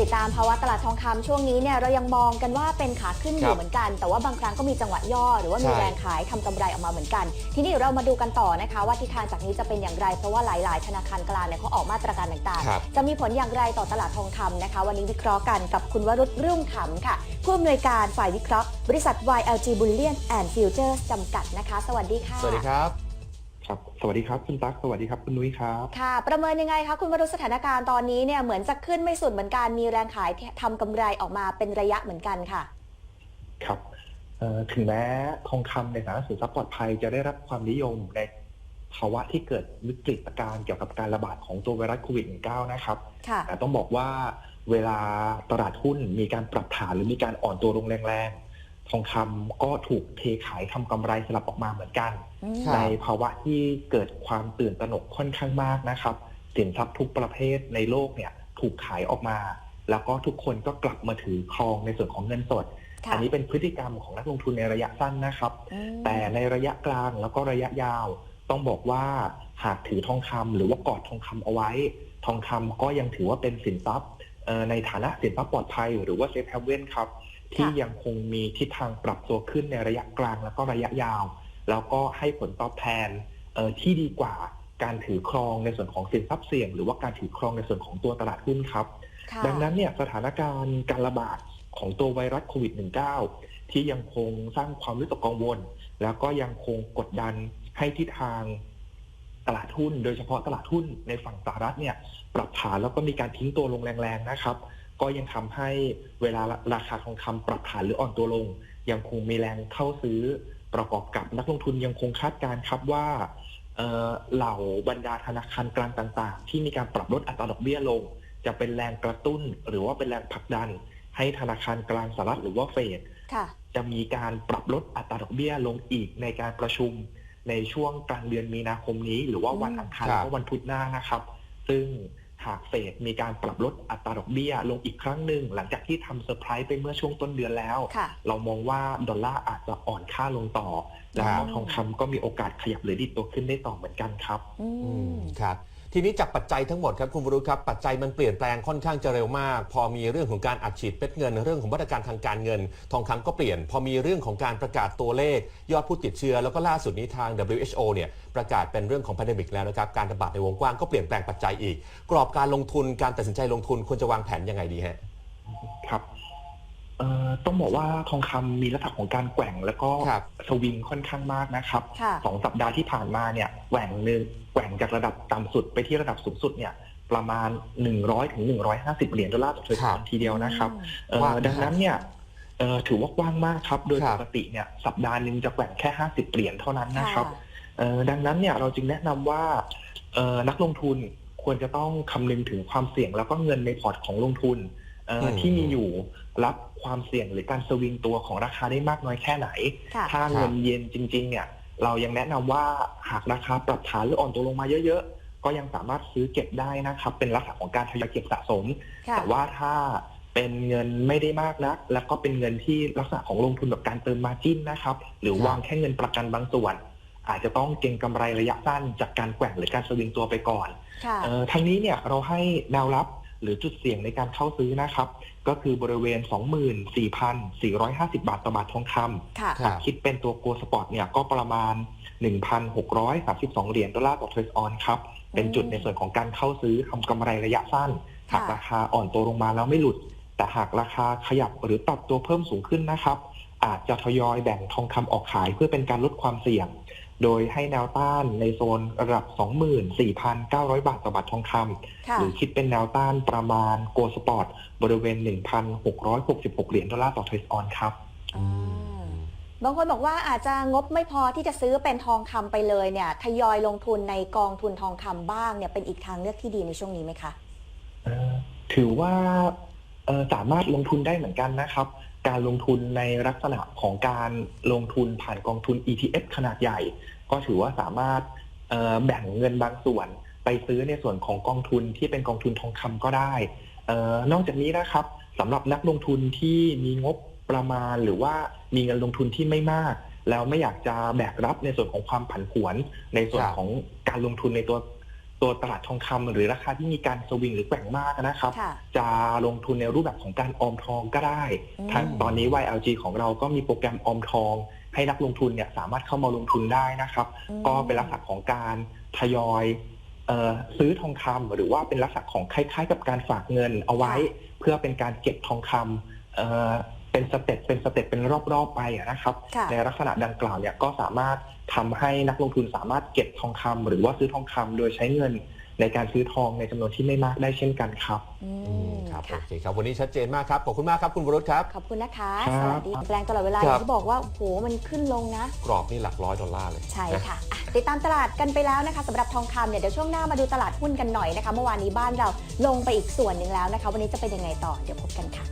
ติดตามภาวะตลาดทองคำช่วงนี้เนี่ยเรายังมองกันว่าเป็นขาขึ้นอครัยู่บเหมือนกัน แต่ว่าบางครั้งก็มีจังหวะย่อ หรือว่ามีใช่แรงขายทำกำไรออกมาเหมือนกัน ทีนี้เดี๋ยวเรามาดูกันต่อนะคะ ว่าทิศทางจากนี้จะเป็นอย่างไร เพราะว่าหลาย ๆ ธนาคารกลางเนี่ยเขาออกมาตรการต่างครับๆจะมีผลอย่างไรต่อตลาดทองคำนะคะ วันนี้วิเคราะห์กันกับคุณวรุษรุ่งขำค่ะผู้อำนวยการฝ่ายวิเคราะห์ บริษัท YLG Bullion and Futures จำกัดนะคะ สวัสดีค่ะ สวัสดีครับครับ สวัสดีครับคุณตั๊กสวัสดีครับคุณนุ้ยครับ ค่ะ ประเมินยังไงคะคุณวรุษสถานการณ์ตอนนี้เนี่ยเหมือนจะขึ้นไม่สุดเหมือนกันมีแรงขายทำกำไรออกมาเป็นระยะเหมือนกันค่ะ ครับเอ่อถึงแม้ทองคำในฐานะสินทรัพย์ปลอดภัยจะได้รับความนิยมในภาวะที่เกิดวิกฤตการณ์เกี่ยวกับการระบาดของตัวไวรัสโควิด -19 นะครับค่ะแต่ต้องบอกว่าเวลาตลาดหุ้นมีการปรับฐานหรือมีการอ่อนตัวลงแรงๆ ทองคำก็ถูกเทขายทำกำไรสลับออกมาเหมือนกันครับในภาวะที่เกิดความตื่นตระหนกค่อนข้างมากนะครับ สินทรัพย์ทุกประเภทในโลกเนี่ยถูกขายออกมา แล้วก็ทุกคนก็กลับมาถือครองในส่วนของเงินสดค่ะอันนี้เป็นพฤติกรรมของนักลงทุนในระยะสั้นนะครับอืมแต่ในระยะกลางแล้วก็ระยะยาว ต้องบอกว่าหากถือทองคำหรือว่ากอดทองคำเอาไว้ ทองคำก็ยังถือว่าเป็นสินทรัพย์เอ่อในฐานะสินทรัพย์ปลอดภัย หรือว่าเซฟเฮเว่นครับ ที่ยังคงมีทิศทางปรับตัวขึ้นในระยะกลางแล้วก็ระยะยาว แล้วก็ให้ผลตอบแทนเอ่อที่ดีกว่าการถือครองในส่วนของสินทรัพย์เสี่ยง หรือว่าการถือครองในส่วนของตัวตลาดหุ้นครับค่ะดังนั้นเนี่ยสถานการณ์การระบาดของตัวไวรัสโควิด -19 ที่ยังคงสร้างความวิตกกังวล แล้วก็ยังคงกดดันให้ทิศทางตลาดหุ้น โดยเฉพาะตลาดหุ้นในฝั่งสหรัฐเนี่ย ปรับฐานแล้วก็มีการทิ้งตัวลงแรงๆนะครับ ก็ยังทำให้เวลาราคาทองคำปรับฐานหรืออ่อนตัวลง ยังคงมีแรงเข้าซื้อประกอบกับนักลงทุนยังคงคาดการณ์ครับว่าเอ่อเหล่าบรรดาธนาคารกลางต่าง ๆ ที่มีการปรับลดอัตราดอกเบี้ยลง จะเป็นแรงกระตุ้น หรือว่าเป็นแรงผลักดัน ให้ธนาคารกลางสหรัฐหรือว่าเฟดค่ะจะมีการปรับลดอัตราดอกเบี้ยลงอีกในการประชุมในช่วงกลางเดือนมีนาคมนี้ หรือว่าวันอืมอังคารครับและวันพุธหน้านะครับ ซึ่ง หากเฟดมีการปรับลดอัตราดอกเบี้ยลงอีกครั้งหนึ่งหลังจากที่ทำเซอร์ไพรส์ไปเมื่อช่วงต้นเดือนแล้วค่ะเรามองว่าดอลลาร์อาจจะอ่อนค่าลงต่อ แล้วก็ทองคำก็มีโอกาสขยับหรือดิดตัวขึ้นได้ต่อเหมือนกันครับ อือืมมครับ ทีนี้จากปัจจัยทั้งหมดครับคุณวรุษครับปัจจัยมันเปลี่ยนแปลงค่อนข้างจะเร็วมาก พอมีเรื่องของการอัดฉีดเม็ดเงิน เรื่องของมาตรการทางการเงิน ทองคำก็เปลี่ยน พอมีเรื่องของการประกาศตัวเลข ยอดผู้ติดเชื้อแล้วก็ล่าสุดนี้ทาง WHO เนี่ยประกาศเป็นเรื่องของพ n d e m i c แล้วนะครับการระบาดในวงกว้างก็เปลี่ยนแปลงปัจจัยอีก กรอบการลงทุนการตัดสินใจลงทุนควรจะวางแผนยังไงดีฮะครับ เอ่อต้องบอกว่าทองคำมีลักษณะของการแกว่งแล้วก็ครับสวิงค่อนข้างมากนะครับค่ะ สองสัปดาห์ที่ผ่านมาเนี่ยแกว่งหนึ่งแกว่งจากระดับต่ำสุดไปที่ระดับสูงสุดเนี่ยประมาณ 100ถึง150 เหรียญดอลลาร์ต่อทรัลครัล์บทีเดียวนะครับเอ่อกว้างมากดังนั้นเนี่ยเอ่อถือว่ากว้างมากครับ โดยครัปบ กติเนี่ยสัปดาห์หนึ่งจะแกว่งแค่ 50 เหรียญเท่านั้นนะครับค่ะเอ่อดังนั้นเนี่ยเราจึงแนะนำว่าเอ่อนักลงทุนควรจะต้องคำนึงถึงความเสี่ยงแล้วก็เงินในพอร์ตของลงทุนเอ่ออม ที่มีอยู่รับความเสี่ยงหรือการสวิงตัวของราคาได้มากน้อยแค่ไหนค่ะถ้าเงินเย็นจริงๆเนี่ยเรายังแนะนำว่าหากราคาปรับฐานหรืออ่อนตัวลงมาเยอะๆ ก็ยังสามารถซื้อเก็บได้นะครับ เป็นลักษณะของการทยอยเก็บสะสมค่ะแต่ว่าถ้าเป็นเงินไม่ได้มากนัก แล้วก็เป็นเงินที่ลักษณะของลงทุนแบบการเติมมาจิ้นนะครับ หรือครับวางแค่เงินประกันบางส่วน อาจจะต้องเก็งกำไรระยะสั้นจากการแกว่งหรือการสวิงตัวไปก่อนค่ะเอ่อทางนี้เนี่ยเราให้แนวรับ หรือจุดเสี่ยงในการเข้าซื้อนะครับ ก็คือบริเวณ 24,450 บาทต่อบาททองคำค่ะครับคิดเป็นตัวโกลสปอร์ตเนี่ยก็ประมาณ 1,632 เหรียญดอลลาร์ต่อเทรดออนครับ เป็นจุดในส่วนของการเข้าซื้อทำกำไรระยะสั้น หากค่ะราคาอ่อนตัวลงมาแล้วไม่หลุด แต่หากราคาขยับหรือปรับตัวเพิ่มสูงขึ้นนะครับ อาจจะทยอยแบ่งทองคำออกขายเพื่อเป็นการลดความเสี่ยง โดยให้แนวต้านในโซนระดับ 24,900 บาทต่อบาททองคำค่ะหรือคิดเป็นแนวต้านประมาณโกลสปอร์ตบริเวณ 1,666 เหรียญดอลลาร์ต่อเทรดออนครับอืมบางคนบอกว่าอาจจะงบไม่พอที่จะซื้อเป็นทองคำไปเลยเนี่ยทยอยลงทุนในกองทุนทองคำบ้างเนี่ยเป็นอีกทางเลือกที่ดีในช่วงนี้ไหมคะเอ่อถือว่าเอ่อสามารถลงทุนได้เหมือนกันนะครับ การลงทุนในลักษณะของการลงทุนผ่านกองทุน ETF ขนาดใหญ่ ก็ถือว่าสามารถแบ่งเงินบางส่วน ไปซื้อในส่วนของกองทุนที่เป็นกองทุนทองคำก็ได้นอกจากนี้นะครับสำหรับนักลงทุนที่มีงบประมาณหรือว่ามีเงินลงทุนที่ไม่มาก แล้วไม่อยากจะแบกรับในส่วนของความผันผวน ในส่วนของการลงทุนในตัว ตัวตลาดทองคำหรือราคาที่มีการสวิงหรือแกว่งมากนะครับค่ะจะลงทุนในรูปแบบของการออมทองก็ได้อืมทั้งตอนนี้ YLG ของเราก็มีโปรแกรมออมทอง ให้นักลงทุนเนี่ยสามารถเข้ามาลงทุนได้นะครับอืมก็เป็นลักษณะของการทยอยเออซื้อทองคำหรือว่าเป็นลักษณะของคล้ายๆ กับการฝากเงินเอาไว้ เพื่อเป็นการเก็บทองคำเอ่อเป็นสเต็ปเป็นสเต็ปเป็นรอบๆไปอะนะครับค่ะในลักษณะดังกล่าวเนี่ยก็สามารถ ทำให้นักลงทุนสามารถเก็บทองคำหรือว่าซื้อทองคำโดยใช้เงินในการซื้อทองในจำนวนที่ไม่มากได้เช่นกันครับอือืมมครับโอค่ะเคครับวันนี้ชัดเจนมากครับ ขอบคุณมากครับคุณวรุษครับ ขอบคุณนะคะคสรับวัสดีแปลงตลอดเวลาคอรับย่างที่บอกว่าโอ้โหมันขึ้นลงนะ กรอบนี่หลักร้อยดอลลาร์เลย ใช่นะค่ะอะ ติดตามตลาดกันไปแล้วนะคะสำหรับทองคำเนี่ยเดี๋ยวช่วงหน้ามาดูตลาดหุ้นกันหน่อยนะคะ เมื่อวานนี้บ้านเราลงไปอีกส่วนหนึ่งแล้วนะคะ วันนี้จะเป็นยังไงต่อเดี๋ยวพบกันค่ะ